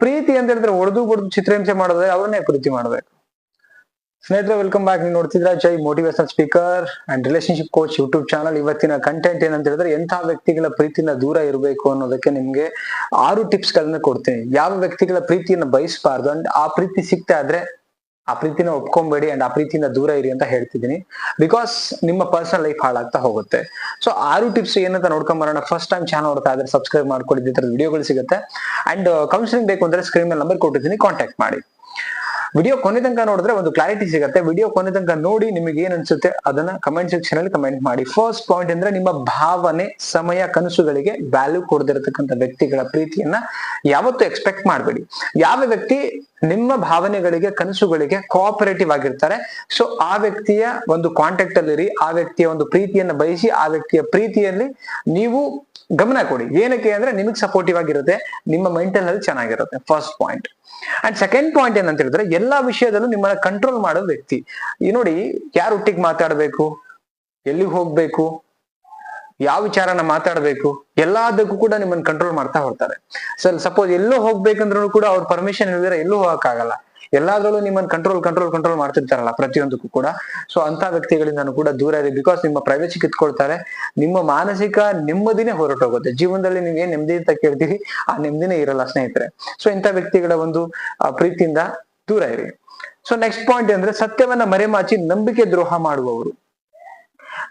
ಪ್ರೀತಿ ಅಂತ ಹೇಳಿದ್ರೆ ಹೊಡೆದು ಬಡ್ದು ಚಿತ್ರಹಿಂಸೆ ಮಾಡೋದ್ರೆ ಅವ್ರನ್ನೇ ಪ್ರೀತಿ ಮಾಡ್ಬೇಕು ಸ್ನೇಹಿತರೆ ವೆಲ್ಕಮ್ ಬ್ಯಾಕ್ ನೀವು ನೋಡ್ತಿದ್ರ Jai motivational speaker and relationship coach YouTube channel ಇವತ್ತಿನ ಕಂಟೆಂಟ್ ಏನಂತ ಹೇಳಿದ್ರೆ ಎಂಥ ವ್ಯಕ್ತಿಗಳ ಪ್ರೀತಿನ ದೂರ ಇರಬೇಕು ಅನ್ನೋದಕ್ಕೆ ನಿಮ್ಗೆ ಆರು ಟಿಪ್ಸ್ ಗಳನ್ನ ಕೊಡ್ತೀನಿ. ಯಾವ ವ್ಯಕ್ತಿಗಳ ಪ್ರೀತಿಯನ್ನು ಬಯಸಬಾರ್ದು? ಅಂಡ್ ಆ ಪ್ರೀತಿ ಸಿಗ್ತಾ ಇದ್ರೆ ಆ ಪ್ರೀತಿನ ಒಪ್ಕೊಂಬೇಡಿ ಅಂಡ್ ಆ ಪ್ರೀತಿಯಿಂದ ದೂರ ಇರಿ ಅಂತ ಹೇಳ್ತಿದ್ದೀನಿ. ಬಿಕಾಸ್ ನಿಮ್ಮ ಪರ್ಸನಲ್ ಲೈಫ್ ಹಾಳಾಗ್ತಾ ಹೋಗುತ್ತೆ. ಸೊ ಆರು ಟಿಪ್ಸ್ ಏನಂತ ನೋಡ್ಕೊಂಡ್ ಬರೋಣ. ಫಸ್ಟ್ ಟೈಮ್ ಚಾನಲ್ ನೋಡ್ತಾ ಇದ್ರೆ ಸಬ್ಸ್ಕ್ರೈಬ್ ಮಾಡ್ಕೊಳ್ಳಿ. ಈ ವಿಡಿಯೋಗಳು ಸಿಗುತ್ತೆ. ಅಂಡ್ ಕೌನ್ಸಿಲಿಂಗ್ ಬೇಕು ಅಂದ್ರೆ ಸ್ಕ್ರೀನ್ ಮೇಲೆ ನಂಬರ್ ಕೊಟ್ಟಿದ್ದೀನಿ. ಕಾಂಟ್ಯಾಕ್ಟ್ ಮಾಡಿ. ವಿಡಿಯೋ ಕೊನೆ ತನಕ ನೋಡಿದ್ರೆ ಒಂದು ಕ್ಲಾರಿಟಿ ಸಿಗುತ್ತೆ. ವಿಡಿಯೋ ಕೊನೆ ತನಕ ನೋಡಿ ನಿಮಗೆ ಏನ್ ಅನ್ಸುತ್ತೆ ಅದನ್ನ ಕಮೆಂಟ್ ಸೆಕ್ಷನ್ ಅಲ್ಲಿ ಕಮೆಂಟ್ ಮಾಡಿ. ಫಸ್ಟ್ ಪಾಯಿಂಟ್ ಅಂದ್ರೆ ನಿಮ್ಮ ಭಾವನೆ, ಸಮಯ, ಕನಸುಗಳಿಗೆ ವ್ಯಾಲ್ಯೂ ಕೊಡದಿರತಕ್ಕಂಥ ವ್ಯಕ್ತಿಗಳ ಪ್ರೀತಿಯನ್ನ ಯಾವತ್ತೂ ಎಕ್ಸ್ಪೆಕ್ಟ್ ಮಾಡಬೇಡಿ. ಯಾವ ವ್ಯಕ್ತಿ ನಿಮ್ಮ ಭಾವನೆಗಳಿಗೆ, ಕನಸುಗಳಿಗೆ ಕೋಆಪರೇಟಿವ್ ಆಗಿರ್ತಾರೆ ಸೊ ಆ ವ್ಯಕ್ತಿಯ ಒಂದು ಕಾಂಟ್ಯಾಕ್ಟ್ ಅಲ್ಲಿ ಇರಿ, ಆ ವ್ಯಕ್ತಿಯ ಒಂದು ಪ್ರೀತಿಯನ್ನ ಬಯಸಿ, ಆ ವ್ಯಕ್ತಿಯ ಪ್ರೀತಿಯಲ್ಲಿ ನೀವು ಗಮನ ಕೊಡಿ. ಏನಕ್ಕೆ ಅಂದ್ರೆ ನಿಮಗೆ ಸಪೋರ್ಟಿವ್ ಆಗಿರುತ್ತೆ, ನಿಮ್ಮ ಮೆಂಟಲ್ ಅಲ್ಲಿ ಚೆನ್ನಾಗಿರುತ್ತೆ. First point and second point ಏನಂತ ಹೇಳಿದ್ರೆ ಎಲ್ಲಾ ವಿಷಯದಲ್ಲೂ ನಿಮ್ಮನ್ನ ಕಂಟ್ರೋಲ್ ಮಾಡೋ ವ್ಯಕ್ತಿ. ಈ ನೋಡಿ, ಯಾರ ಒಟ್ಟಿಗೆ ಮಾತಾಡ್ಬೇಕು? ಎಲ್ಲಿಗೆ ಹೋಗ್ಬೇಕು? ಯಾವ ವಿಚಾರನ ಮಾತಾಡ್ಬೇಕು? ಎಲ್ಲದಕ್ಕೂ ಕೂಡ ನಿಮ್ಮನ್ನ ಕಂಟ್ರೋಲ್ ಮಾಡ್ತಾ ಹೋಗ್ತಾರೆ. ಸರ್ ಸಪೋಸ್ ಎಲ್ಲೋ ಹೋಗ್ಬೇಕಂದ್ರೂ ಕೂಡ ಅವ್ರ ಪರ್ಮಿಷನ್ ಇಲ್ದಿರೋ ಎಲ್ಲೂ ಹೋಗಕ್ಕಾಗಲ್ಲ. ಎಲ್ಲಾದ್ರಲ್ಲೂ ನಿಮ್ಮನ್ನ ಕಂಟ್ರೋಲ್ ಕಂಟ್ರೋಲ್ ಕಂಟ್ರೋಲ್ ಮಾಡ್ತಿರ್ತಾರಲ್ಲ ಪ್ರತಿಯೊಂದಕ್ಕೂ ಕೂಡ. ಸೊ ಅಂತ ವ್ಯಕ್ತಿಗಳಿಂದ ಕೂಡ ದೂರ ಇರಿ ಬಿಕಾಸ್ ನಿಮ್ಮ ಪ್ರೈವೇಸಿ ಕಿತ್ಕೊಳ್ತಾರೆ ನಿಮ್ಮ ಮಾನಸಿಕ ನೆಮ್ಮದಿನೇ ಹೊರಟೋಗುತ್ತೆ. ಜೀವನದಲ್ಲಿ ನೀವು ಏನ್ ನೆಮ್ಮದಿ ಅಂತ ಕೇಳ್ತೀವಿ ಆ ನೆಮ್ಮದಿನೇ ಇರಲ್ಲ ಸ್ನೇಹಿತರೆ. ಸೊ ಇಂಥ ವ್ಯಕ್ತಿಗಳ ಒಂದು ಪ್ರೀತಿಯಿಂದ ದೂರ ಇರಿ ಸೊ ನೆಕ್ಸ್ಟ್ ಪಾಯಿಂಟ್ ಅಂದ್ರೆ ಸತ್ಯವನ್ನ ಮರೆಮಾಚಿ ನಂಬಿಕೆ ದ್ರೋಹ ಮಾಡುವವರು.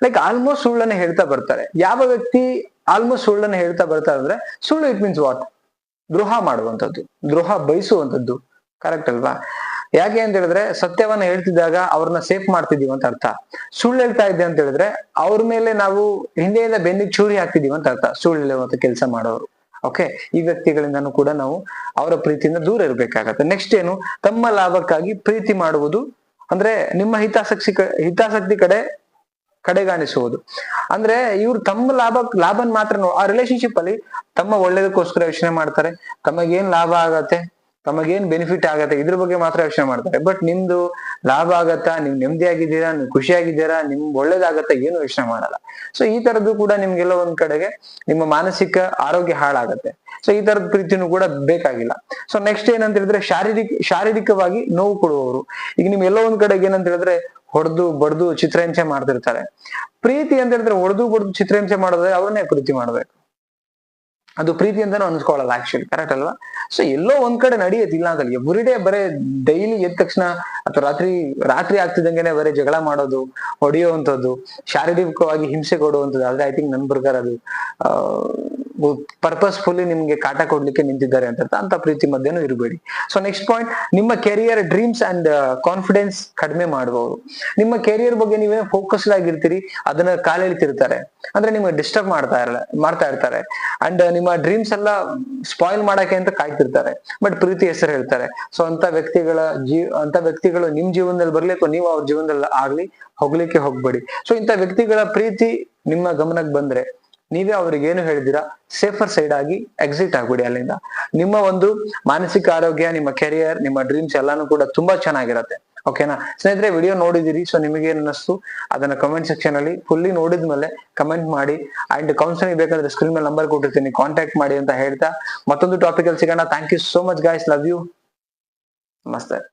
ಲೈಕ್ ಆಲ್ಮೋಸ್ಟ್ ಸುಳ್ಳನ್ನ ಹೇಳ್ತಾ ಬರ್ತಾರೆ. ಯಾವ ವ್ಯಕ್ತಿ ಆಲ್ಮೋಸ್ಟ್ ಸುಳ್ಳನ್ನ ಹೇಳ್ತಾ ಬರ್ತಾರೆ ಅಂದ್ರೆ ಸುಳ್ಳು ಇಟ್ ಮೀನ್ಸ್ ವಾಟ್ ದ್ರೋಹ ಮಾಡುವಂಥದ್ದು. ದ್ರೋಹ ಬಯಸುವಂಥದ್ದು. ಕರೆಕ್ಟ್ ಅಲ್ವಾ? ಯಾಕೆ ಅಂತ ಹೇಳಿದ್ರೆ ಸತ್ಯವನ್ನ ಹೇಳ್ತಿದ್ದಾಗ ಅವ್ರನ್ನ ಸೇಫ್ ಮಾಡ್ತಿದೀವಿ ಅಂತ ಅರ್ಥ. ಸುಳ್ಳು ಹೇಳ್ತಾ ಇದ್ದೆ ಅಂತ ಹೇಳಿದ್ರೆ ಅವ್ರ ಮೇಲೆ ನಾವು ಹಿಂದೆಯಿಂದ ಬೆನ್ನಿಗೆ ಚೂರಿ ಹಾಕ್ತಿದೀವಿ ಅಂತ ಅರ್ಥ. ಸುಳ್ಳು ಹೇಳುವಂತ ಕೆಲಸ ಮಾಡೋರು. ಓಕೆ ಈ ವ್ಯಕ್ತಿಗಳಿಂದನೂ ಕೂಡ ನಾವು ಅವರ ಪ್ರೀತಿಯಿಂದ ದೂರ ಇರಬೇಕಾಗತ್ತೆ. ನೆಕ್ಸ್ಟ್ ಏನು? ತಮ್ಮ ಲಾಭಕ್ಕಾಗಿ ಪ್ರೀತಿ ಮಾಡುವುದು. ಅಂದ್ರೆ ನಿಮ್ಮ ಹಿತಾಸಕ್ತಿ ಹಿತಾಸಕ್ತಿ ಕಡೆ ಕಡೆಗಾಣಿಸುವುದು. ಅಂದ್ರೆ ಇವ್ರು ತಮ್ಮ ಲಾಭ, ಲಾಭನ್ ಮಾತ್ರ ಆ ರಿಲೇಶನ್ಶಿಪ್ ಅಲ್ಲಿ ತಮ್ಮ ಒಳ್ಳೇದಕ್ಕೋಸ್ಕರ ಯೋಚನೆ ಮಾಡ್ತಾರೆ. ತಮಗೇನ್ ಲಾಭ ಆಗತ್ತೆ? ತಮಗೇನ್ ಬೆನಿಫಿಟ್ ಆಗತ್ತೆ? ಇದ್ರ ಬಗ್ಗೆ ಮಾತ್ರ ಯೋಚನೆ ಮಾಡ್ತಾರೆ. ಬಟ್ ನಿಮ್ದು ಲಾಭ ಆಗತ್ತಾ? ನೀವು ನೆಮ್ಮದಿಯಾಗಿದ್ದೀರಾ? ನೀವು ಖುಷಿಯಾಗಿದ್ದೀರಾ? ನಿಮ್ ಒಳ್ಳೇದಾಗತ್ತಾ? ಏನು ಯೋಚನೆ ಮಾಡಲ್ಲ. ಸೊ ಈ ತರದ್ದು ಕೂಡ ನಿಮ್ಗೆಲ್ಲ ಒಂದ್ ಕಡೆಗೆ ನಿಮ್ಮ ಮಾನಸಿಕ ಆರೋಗ್ಯ ಹಾಳಾಗತ್ತೆ. ಸೊ ಈ ತರದ ಪ್ರೀತಿನೂ ಕೂಡ ಬೇಕಾಗಿಲ್ಲ. ಸೊ ನೆಕ್ಸ್ಟ್ ಏನಂತ ಹೇಳಿದ್ರೆ ಶಾರೀರಿಕ, ಶಾರೀರಿಕವಾಗಿ ನೋವು ಕೊಡುವವರು. ಈಗ ನಿಮ್ ಎಲ್ಲೋ ಒಂದ್ ಕಡೆಗೆ ಏನಂತ ಹೇಳಿದ್ರೆ ಹೊಡೆದು, ಬಡ್ದು ಚಿತ್ರಹಿಂಸೆ ಮಾಡ್ತಿರ್ತಾರೆ. ಪ್ರೀತಿ ಅಂತ ಹೇಳಿದ್ರೆ ಹೊಡೆದು, ಬಡ್ದು ಚಿತ್ರಹಿಂಸೆ ಮಾಡೋದ್ರೆ ಅವ್ರನ್ನೇ ಪ್ರೀತಿ ಮಾಡ್ಬೇಕು. ಅದು ಪ್ರೀತಿ ಅಂತಾನು ಅನ್ಸ್ಕೊಳ್ಳಲ್ಲ ಆಕ್ಚುಲಿ ಕರೆಕ್ಟ್ ಅಲ್ವಾ? ಸೊ ಎಲ್ಲೋ ಒಂದ್ ಕಡೆ ನಡೆಯುತ್ತಿಲ್ಲ ಅಂತಲ್ಲ ಎವ್ರಿ ಡೇ ಬರೇ ಡೈಲಿ ಎದ್ದ ತಕ್ಷಣ ಅಥವಾ ರಾತ್ರಿ ರಾತ್ರಿ ಆಗ್ತಿದ್ದಂಗೆನೆ ಬರೀ ಜಗಳ ಮಾಡೋದು, ಹೊಡೆಯುವಂಥದ್ದು, ಶಾರೀರಿಕವಾಗಿ ಹಿಂಸೆ ಕೊಡುವಂಥದ್ದು. ಆದ್ರೆ ಐ ಥಿಂಕ್ ನನ್ ಪ್ರಕಾರ ಅದು ಪರ್ಪಸ್ಫುಲಿ ನಿಮ್ಗೆ ಕಾಟ ಕೊಡ್ಲಿಕ್ಕೆ ನಿಂತಿದ್ದಾರೆ ಅಂತ ಅಂತ ಪ್ರೀತಿ ಮಧ್ಯನೂ ಇರಬೇಡಿ. ಸೊ ನೆಕ್ಸ್ಟ್ ಪಾಯಿಂಟ್ ನಿಮ್ಮ ಕೆರಿಯರ್ ಡ್ರೀಮ್ಸ್ ಅಂಡ್ ಕಾನ್ಫಿಡೆನ್ಸ್ ಕಡಿಮೆ ಮಾಡುವವರು. ನಿಮ್ಮ ಕೆರಿಯರ್ ಬಗ್ಗೆ ನೀವೇ ಫೋಕಸ್ಡ್ ಆಗಿರ್ತೀರಿ, ಅದನ್ನ ಕಾಲೆಳಿತಿರ್ತಾರೆ ಅಂದ್ರೆ ನಿಮಗೆ ಡಿಸ್ಟರ್ಬ್ ಮಾಡ್ತಾ ಇರಲ್ಲ, ಮಾಡ್ತಾ ಇರ್ತಾರೆ. ಅಂಡ್ ನಿಮ್ಮ ಡ್ರೀಮ್ಸ್ ಎಲ್ಲ ಸ್ಪಾಯಿಲ್ ಮಾಡಕ್ಕೆ ಅಂತ ಕಾಯ್ತಿರ್ತಾರೆ. ಬಟ್ ಪ್ರೀತಿ ಹೆಸರು ಹೇಳ್ತಾರೆ. ಸೊ ಅಂತ ವ್ಯಕ್ತಿಗಳ ಜೀ, ಅಂತ ವ್ಯಕ್ತಿಗಳು ನಿಮ್ ಜೀವನದಲ್ಲಿ ಬರ್ಲಿ ನೀವು ಅವ್ರ ಜೀವನದಲ್ಲಿ ಆಗ್ಲಿ, ಹೋಗ್ಲಿಕ್ಕೆ ಹೋಗ್ಬೇಡಿ. ಸೊ ಇಂಥ ವ್ಯಕ್ತಿಗಳ ಪ್ರೀತಿ ನಿಮ್ಮ ಗಮನಕ್ಕೆ ಬಂದ್ರೆ ನೀವೇ ಅವ್ರಿಗೆ ಏನು ಹೇಳಿದಿರಾ? ಸೇಫರ್ ಸೈಡ್ ಆಗಿ ಎಕ್ಸಿಟ್ ಆಗ್ಬಿಡಿ ಅಲ್ಲಿಂದ. ನಿಮ್ಮ ಒಂದು ಮಾನಸಿಕ ಆರೋಗ್ಯ, ನಿಮ್ಮ ಕೆರಿಯರ್ ನಿಮ್ಮ ಡ್ರೀಮ್ಸ್ ಎಲ್ಲಾನು ಕೂಡ ತುಂಬಾ ಚೆನ್ನಾಗಿರತ್ತೆ. ಓಕೆನಾ ಸ್ನೇಹಿತರೆ ವಿಡಿಯೋ ನೋಡಿದಿರಿ ಸೊ ನಿಮಗೆ ಏನು ಅನ್ನಿಸ್ತು? ಅದನ್ನ ಕಮೆಂಟ್ ಸೆಕ್ಷನ್ ಅಲ್ಲಿ ಫುಲ್ಲಿ ನೋಡಿದ್ಮೇಲೆ ಕಮೆಂಟ್ ಮಾಡಿ ಅಂಡ್ ಕೌನ್ಸಿಲಿಂಗ್ ಬೇಕಾದ್ರೆ ಸ್ಕ್ರೀನ್ ಮೇಲೆ ನಂಬರ್ ಕೊಟ್ಟಿರ್ತೀನಿ. ಕಾಂಟ್ಯಾಕ್ಟ್ ಮಾಡಿ ಅಂತ ಹೇಳ್ತಾ ಮತ್ತೊಂದು ಟಾಪಿಕ್ ಅಲ್ಲಿ ಸಿಗೋಣ. Thank you so much guys love you ನಮಸ್ತೆ.